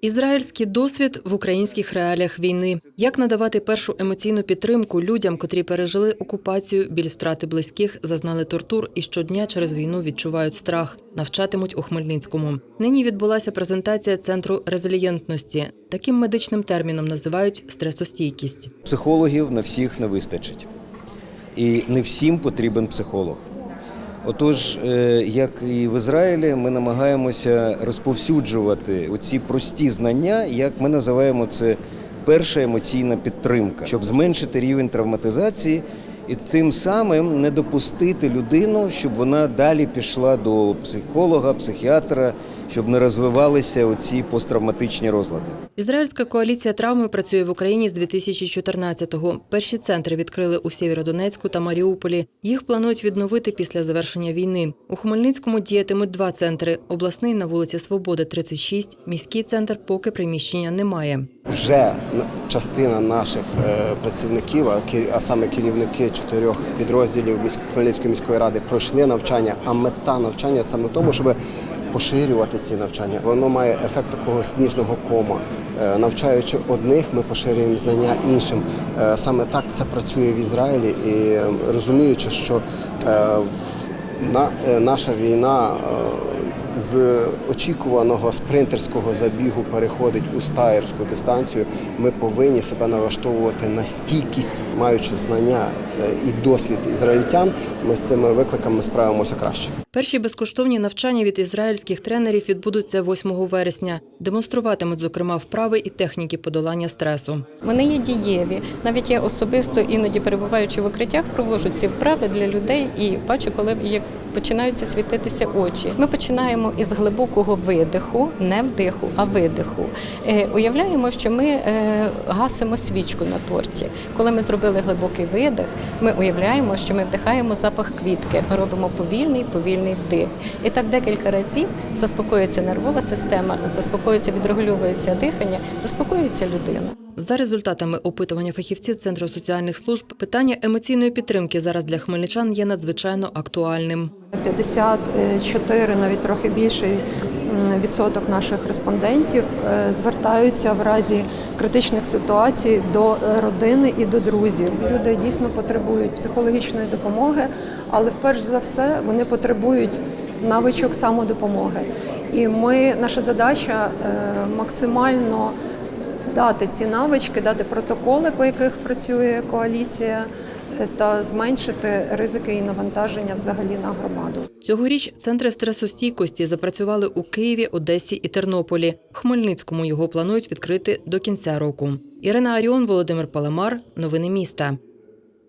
Ізраїльський досвід в українських реаліях війни. Як надавати першу емоційну підтримку людям, котрі пережили окупацію, біль втрати близьких, зазнали тортур і щодня через війну відчувають страх, навчатимуть у Хмельницькому. Нині відбулася презентація центру резилієнтності. Таким медичним терміном називають стресостійкість. Психологів на всіх не вистачить. І не всім потрібен психолог. Отож, е, як і в Ізраїлі, ми намагаємося розповсюджувати оці прості знання, як ми називаємо це перша емоційна підтримка, щоб зменшити рівень травматизації і тим самим не допустити людину, щоб вона далі пішла до психолога, психіатра, щоб не розвивалися оці посттравматичні розлади. Ізраїльська коаліція травми працює в Україні з 2014-го. Перші центри відкрили у Сєвєродонецьку та Маріуполі. Їх планують відновити після завершення війни. У Хмельницькому діятимуть два центри: обласний на вулиці Свободи, 36, міський центр, поки приміщення немає. Вже на- частина наших е, працівників, а саме керівники чотирьох підрозділів Хмельницької міської ради, пройшли навчання. А мета навчання саме в тому, щоб поширювати ці навчання. Воно має ефект такого сніжного кома. Е, Навчаючи одних, ми поширюємо знання іншим. Е, Саме так це працює в Ізраїлі, і е, розуміючи, що е, на, наша війна з очікуваного спринтерського забігу переходить у стаєрську дистанцію. Ми повинні себе налаштовувати на стійкість, маючи знання е, і досвід ізраїльтян. Ми з цими викликами справимося краще. Перші безкоштовні навчання від ізраїльських тренерів відбудуться 8 вересня. Демонструватимуть, зокрема, вправи і техніки подолання стресу. Вони є дієві. Навіть я особисто іноді перебуваючи в укриттях, проводжу ці вправи для людей і бачу, коли як починаються світитися очі. Ми починаємо із глибокого видиху, не вдиху, а видиху. Е, уявляємо, що ми е, гасимо свічку на торті. Коли ми зробили глибокий видих, ми уявляємо, що ми вдихаємо запах квітки. Ми робимо повільний, повільний вдих. І так декілька разів заспокоюється нервова система, заспокоюється, відрегульовується дихання, заспокоюється людина. За результатами опитування фахівців Центру соціальних служб, питання емоційної підтримки зараз для хмельничан є надзвичайно актуальним. 54, навіть трохи більший відсоток наших респондентів е, звертаються в разі критичних ситуацій до е, родини і до друзів. Люди дійсно потребують психологічної допомоги, але вперше за все вони потребують навичок самодопомоги. І ми, наша задача е, максимально дати ці навички, дати протоколи, по яких працює коаліція, е, та зменшити ризики і навантаження взагалі на громаду. Цьогоріч центри стресостійкості запрацювали у Києві, Одесі і Тернополі. В Хмельницькому його планують відкрити до кінця року. Ірина Аріон, Володимир Паламар. Новини міста.